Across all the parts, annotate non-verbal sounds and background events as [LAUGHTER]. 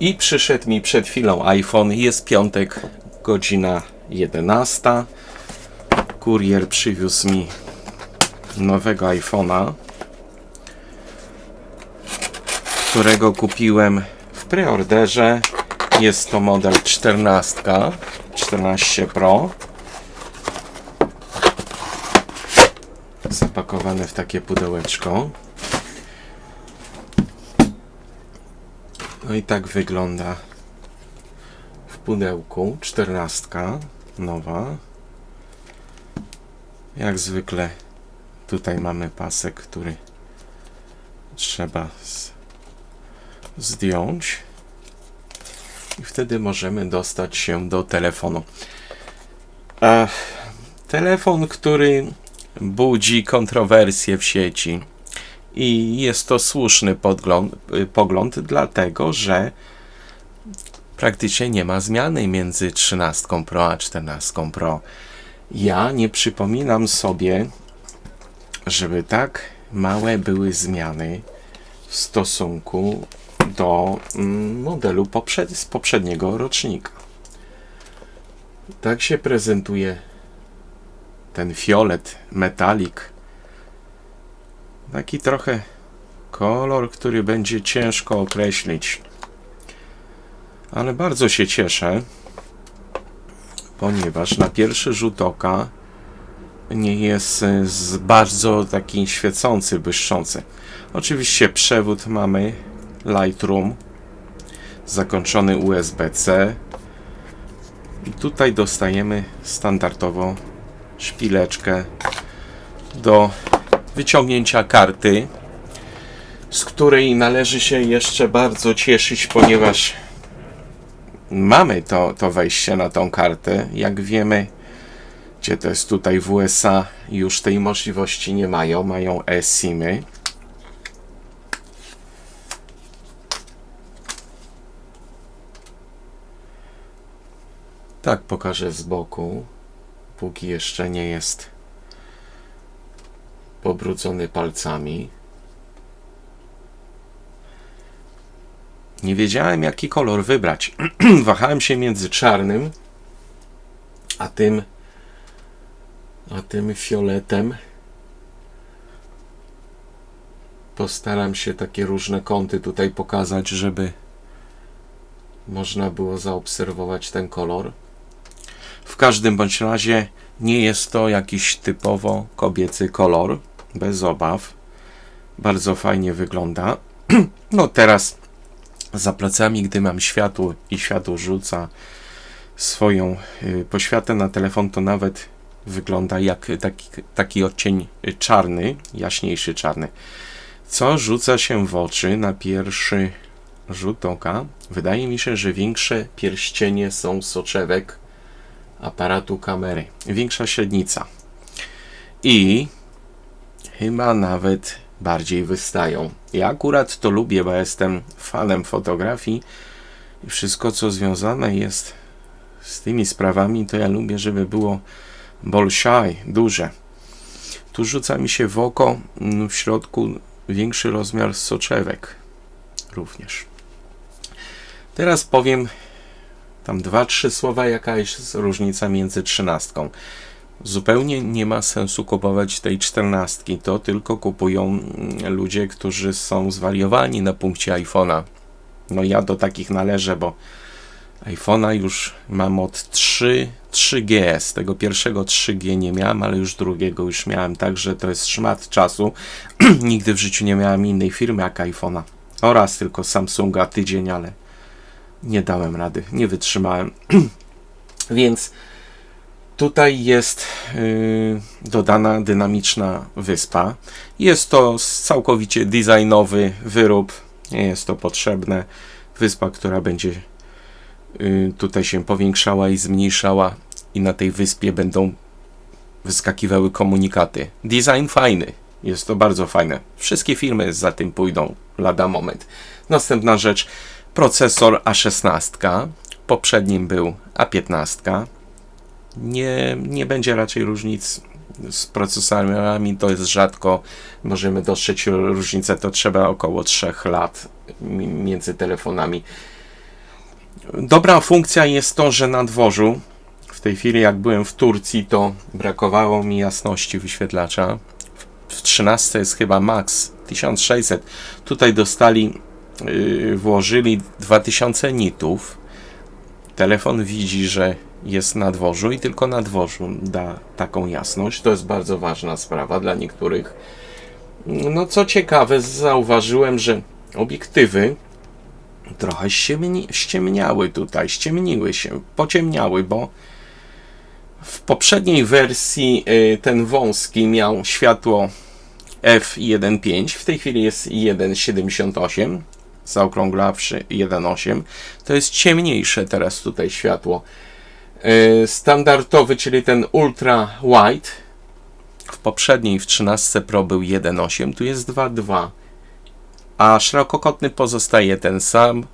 I przyszedł mi przed chwilą iPhone. Jest piątek, godzina 11. Kurier przywiózł mi nowego iPhone'a, którego kupiłem w preorderze. Jest to model 14, 14 Pro. Zapakowane w takie pudełeczko. No i tak wygląda w pudełku. 14 nowa. Jak zwykle tutaj mamy pasek, który trzeba z, zdjąć. I wtedy możemy dostać się do telefonu. E, telefon, który budzi kontrowersje w sieci. I jest to słuszny podgląd, pogląd, dlatego że praktycznie nie ma zmiany między 13 Pro a 14 Pro. Ja nie przypominam sobie, żeby tak małe były zmiany w stosunku do mm, modelu poprzed, z poprzedniego rocznika. Tak się prezentuje ten fiolet metalik. Taki trochę kolor, który będzie ciężko określić. Ale bardzo się cieszę, ponieważ na pierwszy rzut oka nie jest e, bardzo taki świecący, błyszczący. Oczywiście przewód mamy Lightroom zakończony USB-C i tutaj dostajemy standardowo szpileczkę do wyciągnięcia karty, z której należy się jeszcze bardzo cieszyć, ponieważ mamy to, to wejście na tą kartę. Jak wiemy, gdzie to jest tutaj w USA, już tej możliwości nie mają, mają eSIMy. Tak pokażę z boku, póki jeszcze nie jest pobrudzony palcami. Nie wiedziałem, jaki kolor wybrać. [CLEARS THROAT] Wahałem się między czarnym a tym a tym fioletem. Postaram się takie różne kąty tutaj pokazać, żeby można było zaobserwować ten kolor. W każdym bądź razie nie jest to jakiś typowo kobiecy kolor, bez obaw. Bardzo fajnie wygląda. [CLEARS THROAT] No teraz za plecami, gdy mam światło i światło rzuca swoją y, poświatę na telefon, to nawet wygląda jak taki, taki odcień czarny, jaśniejszy czarny. Co rzuca się w oczy na pierwszy rzut oka? Wydaje mi się, że większe pierścienie są soczewek aparatu kamery. Większa średnica. I chyba nawet bardziej wystają. Ja akurat to lubię, bo jestem fanem fotografii i wszystko, co związane jest z tymi sprawami, to ja lubię, żeby było bolszaj, duże. Tu rzuca mi się w oko mm, w środku większy rozmiar soczewek również. Teraz powiem tam dwa, trzy słowa, jaka jest różnica między trzynastką. Zupełnie nie ma sensu kupować tej czternastki. To tylko kupują mm, ludzie, którzy są zwariowani na punkcie iPhone'a. No ja do takich należę, bo iPhone'a już mam od 3, 3G. Z tego pierwszego 3G nie miałem, ale już drugiego już miałem, także to jest szmat czasu. [CLEARS THROAT] Nigdy w życiu nie miałem innej firmy jak iPhone'a. Oraz tylko Samsunga tydzień, ale nie dałem rady, nie wytrzymałem. [CLEARS THROAT] Więc tutaj jest yy, dodana dynamiczna wyspa. Jest to całkowicie designowy wyrób, nie jest to potrzebne. Wyspa, która będzie yy, tutaj się powiększała i zmniejszała, i na tej wyspie będą wyskakiwały komunikaty. Design fajny, jest to bardzo fajne. Wszystkie filmy za tym pójdą lada moment. Następna rzecz procesor A16, poprzednim był A15. Nie, nie będzie raczej różnic z procesorami, to jest rzadko. Możemy dostrzec różnicę, to trzeba około 3 lat między telefonami. Dobra funkcja jest to, że na dworzu, w tej chwili jak byłem w Turcji, to brakowało mi jasności wyświetlacza. W 13 jest chyba max 1600. Tutaj dostali, yy, włożyli 2000 nitów. Telefon widzi, że jest na dworzu i tylko na dworzu da taką jasność. To jest bardzo ważna sprawa dla niektórych. No co ciekawe, zauważyłem, że obiektywy trochę ściemni, ściemniały tutaj, ściemniły się, pociemniały, bo w poprzedniej wersji y, ten wąski miał światło f1.5, w tej chwili jest 1.78, zaokrąglawszy 1.8. To jest ciemniejsze teraz tutaj światło. Y, Standardowy, czyli ten ultra wide, w poprzedniej w 13 Pro był 1.8, tu jest 2.2 a szerokokątny pozostaje ten sam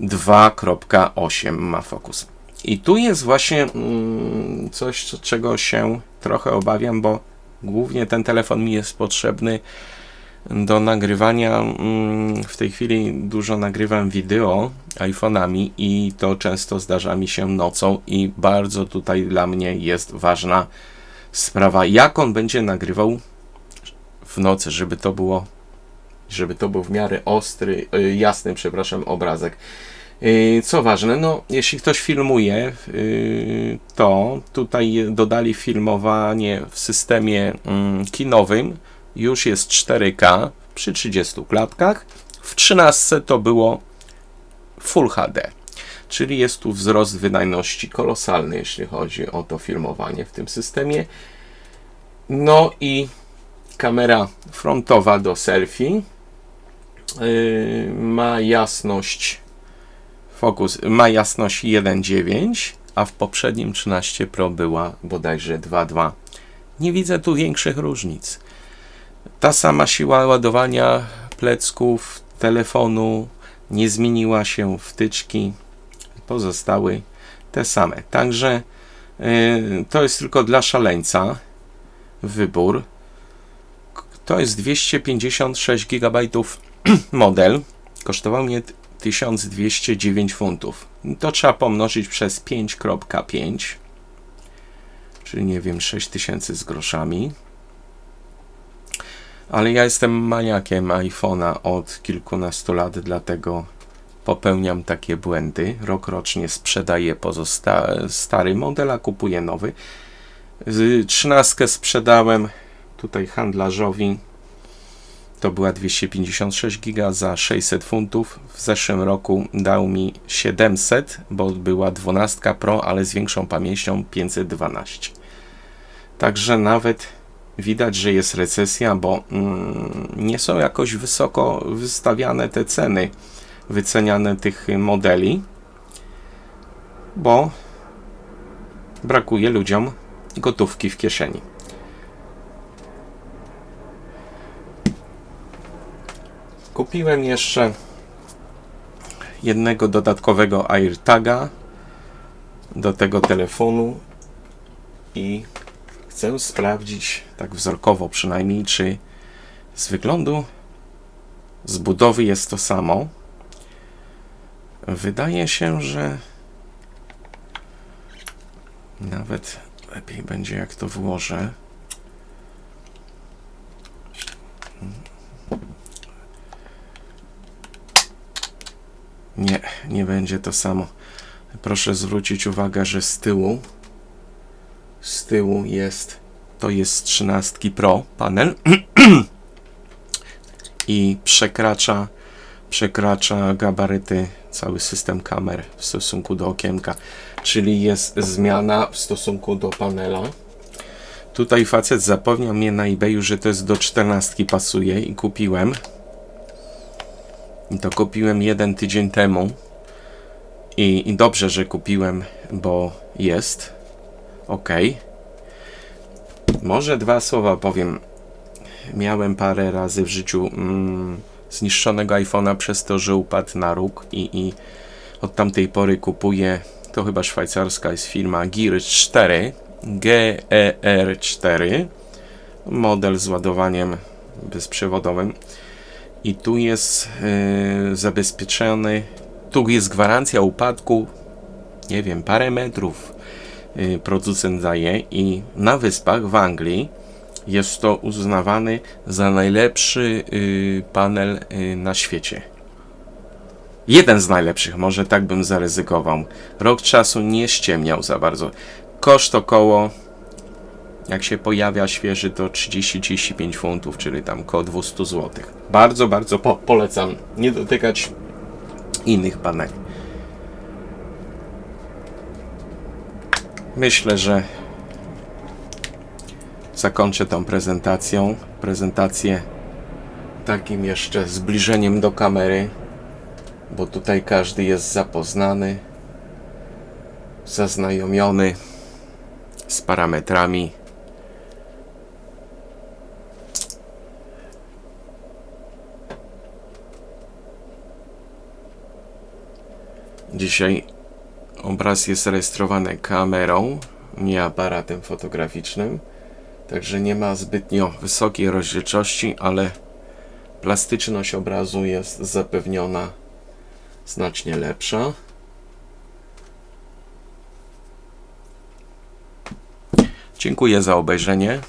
2.8 ma fokus. I tu jest właśnie mm, coś, co- czego się trochę obawiam, bo głównie ten telefon mi jest potrzebny do nagrywania. mm, W tej chwili dużo nagrywam wideo iPhone'ami i to często zdarza mi się nocą i bardzo tutaj dla mnie jest ważna sprawa, jak on będzie nagrywał w nocy, żeby to było żeby to był w miarę ostry, y, jasny, przepraszam, obrazek. Y, Co ważne, no jeśli ktoś filmuje, y, to tutaj dodali filmowanie w systemie mm, kinowym, już jest 4K przy 30 klatkach. W 13 to było Full HD, czyli jest tu wzrost wydajności kolosalny, jeśli chodzi o to filmowanie w tym systemie. No i kamera frontowa do selfie. Yy, ma jasność fokus ma jasność 1.9 a w poprzednim 13 Pro była bodajże 2.2 nie widzę tu większych różnic ta sama siła ładowania plecków telefonu nie zmieniła się wtyczki pozostały te same także yy, to jest tylko dla szaleńca wybór to jest 256 GB [CLEARS THROAT] model kosztował mnie 1209 funtów. To trzeba pomnożyć przez 5.5, czyli nie wiem, 6000 z groszami. Ale ja jestem maniakiem iPhone'a od kilkunastu lat, dlatego popełniam takie błędy. Rokrocznie sprzedaję pozosta- stary model, a kupuję nowy. 13 sprzedałem tutaj handlarzowi to była 256 giga za 600 funtów. W zeszłym roku dał mi 700, bo była 12 Pro, ale z większą pamięcią 512. Także nawet widać, że jest recesja, bo mm, nie są jakoś wysoko wystawiane te ceny, wyceniane tych modeli, bo brakuje ludziom gotówki w kieszeni. Kupiłem jeszcze jednego dodatkowego AirTaga do tego telefonu i chcę sprawdzić, tak wzrokowo przynajmniej, czy z wyglądu z budowy jest to samo. Wydaje się, że nawet lepiej będzie jak to włożę. Nie, nie będzie to samo. Proszę zwrócić uwagę, że z tyłu tyłu jest to jest 13 Pro panel [CLEARS THROAT] i przekracza przekracza gabaryty cały system kamer w stosunku do okienka, czyli jest zmiana w stosunku do panela. Tutaj facet zapewniał mnie na eBayu, że to jest do 14 pasuje i kupiłem. I to kupiłem jeden tydzień temu. I, I dobrze, że kupiłem, bo jest. Ok. Może dwa słowa powiem. Miałem parę razy w życiu mm, zniszczonego iPhone'a przez to, że upadł na róg i, i od tamtej pory kupuję, to chyba szwajcarska jest firma Gear 4, GER4, model z ładowaniem bezprzewodowym i tu jest e, zabezpieczony Tu jest gwarancja upadku, nie wiem, parę metrów producent daje i na wyspach w Anglii jest to uznawany za najlepszy y, panel y, na świecie. Jeden z najlepszych, może tak bym zaryzykował. Rok czasu nie ściemniał za bardzo. Koszt około, jak się pojawia świeży, to 30-35 funtów, czyli tam około 200 zł. Bardzo, bardzo po polecam nie dotykać innych paneli. Myślę, że zakończę tą prezentacją. Prezentację takim jeszcze zbliżeniem do kamery, bo tutaj każdy jest zapoznany, zaznajomiony z parametrami. Dzisiaj obraz jest rejestrowany kamerą, nie aparatem fotograficznym. Także nie ma zbytnio wysokiej rozdzielczości, ale plastyczność obrazu jest zapewniona znacznie lepsza. Dziękuję za obejrzenie.